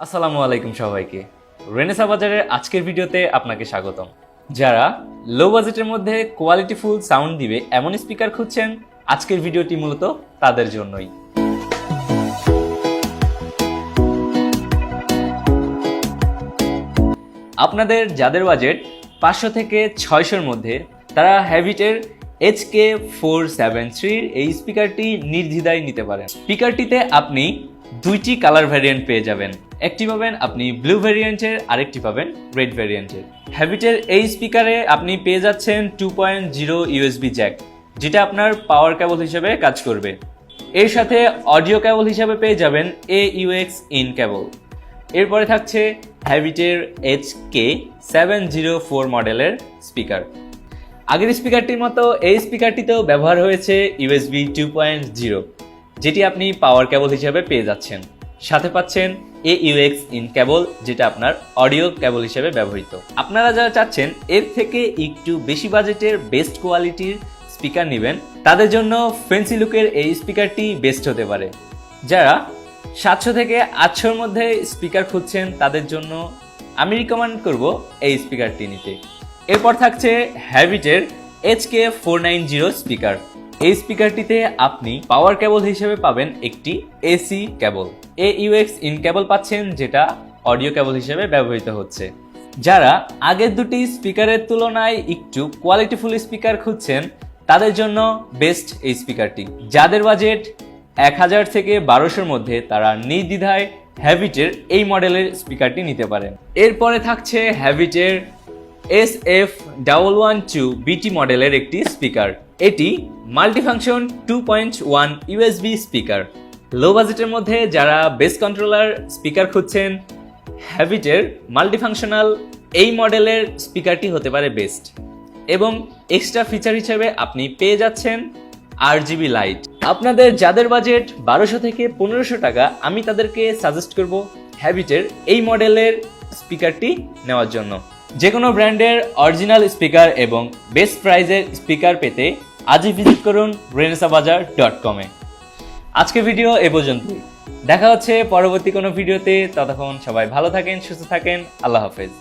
আসসালামু আলাইকুম সবাইকে। রেনেসা বাজারের আজকের ভিডিওতে আপনাকে স্বাগতম। যারা লো বাজেটের মধ্যে কোয়ালিটিফুল সাউন্ড দিবে এমন স্পিকার খুঁজছেন, আজকের ভিডিওটি মূলত তাদের জন্যই। আপনাদের যাদের বাজেট পাঁচশো থেকে ছয়শোর মধ্যে, তারা হ্যাবিটের এইচ কে ফোর সেভেন থ্রির এই স্পিকারটি নির্দ্বিধায় নিতে পারেন। স্পিকারটিতে আপনি দুইটি কালার ভ্যারিয়েন্ট পেয়ে যাবেন। একটি পাবেন আপনি ব্লু ভ্যারিয়েন্টের আরেকটি পাবেন রেড ভ্যারিয়েন্টের হ্যাবিটের এই স্পিকারে আপনি পেয়ে যাচ্ছেন two point zero USB jack যেটা আপনার পাওয়ার কেবল হিসেবে কাজ করবে। এর সাথে অডিও কেবল হিসেবে পেয়ে যাবেন এ ইউএক্স ইন কেবল এরপরে থাকছে হ্যাবিটের H K seven zero four মডেলের স্পিকার আগের স্পিকারটির মতো এই স্পিকারটিতেও ব্যবহার হয়েছে ইউএসবি টু পয়েন্ট জিরো যেটি আপনি পাওয়ার কেবল হিসেবে পেয়ে যাচ্ছেন। সাথে পাচ্ছেন এ ইউএক্স ইন কেবল, যেটা আপনার অডিও কেবল হিসেবে ব্যবহৃত। আপনারা যারা চাচ্ছেন, এর থেকে একটু বেশি বাজেটের বেস্ট কোয়ালিটির স্পিকার নেবেন, তাদের জন্য ফেন্সি লুকের এই স্পিকারটি বেস্ট হতে পারে। যারা সাতশো থেকে আটশোর মধ্যে স্পিকার খুঁজছেন, তাদের জন্য আমি রিকমেন্ড করব এই স্পিকারটি নিতে। এরপর থাকছে হ্যাবিটের H K four nine zero speaker. এই স্পিকারটিতে আপনি পাওয়ার কেবল হিসেবে পাবেন একটি AC cable A UX in cable পাচ্ছেন, যেটা অডিও কেবল হিসেবে ব্যবহৃত হচ্ছে। যারা আগের দুটি স্পিকারের তুলনায় একটু কোয়ালিটিফুল স্পিকার খুঁজছেন, তাদের জন্য বেস্ট এই স্পিকারটি যাদের বাজেট এক হাজার থেকে বারোশোর মধ্যে, তারা নির্দ্বিধায় হ্যাবিটের এই মডেলের স্পিকারটি নিতে পারেন। এরপরে থাকছে হ্যাবিটের S F double one two B মডেলের একটি স্পিকার এটি multifunction two point one USB speaker low বাজেটের মধ্যে যারা বেস কন্ট্রোলার স্পিকার খুঁজছেন হ্যাবিটের মাল্টিফাংশনাল এই মডেলের স্পিকারটি হতে পারে বেস্ট এবং এক্সট্রা ফিচার হিসেবে আপনি পেয়ে যাচ্ছেন আর জিবি লাইট আপনাদের যাদের বাজেট বারোশো থেকে পনেরোশো টাকা, আমি তাদেরকে সাজেস্ট করব হ্যাবিটের এই মডেলের স্পিকারটি নেওয়ার জন্য। যে কোনো ব্র্যান্ডের অরিজিনাল স্পিকার এবং বেস্ট প্রাইজের স্পিকার পেতে আজই ভিজিট করুন রেনেসা বাজার ডট কমে আজকে ভিডিও এ পর্যন্তই। দেখা হচ্ছে পরবর্তী কোনো ভিডিওতে ততক্ষণ সবাই ভালো থাকেন, সুস্থ থাকেন। আল্লাহ হাফেজ।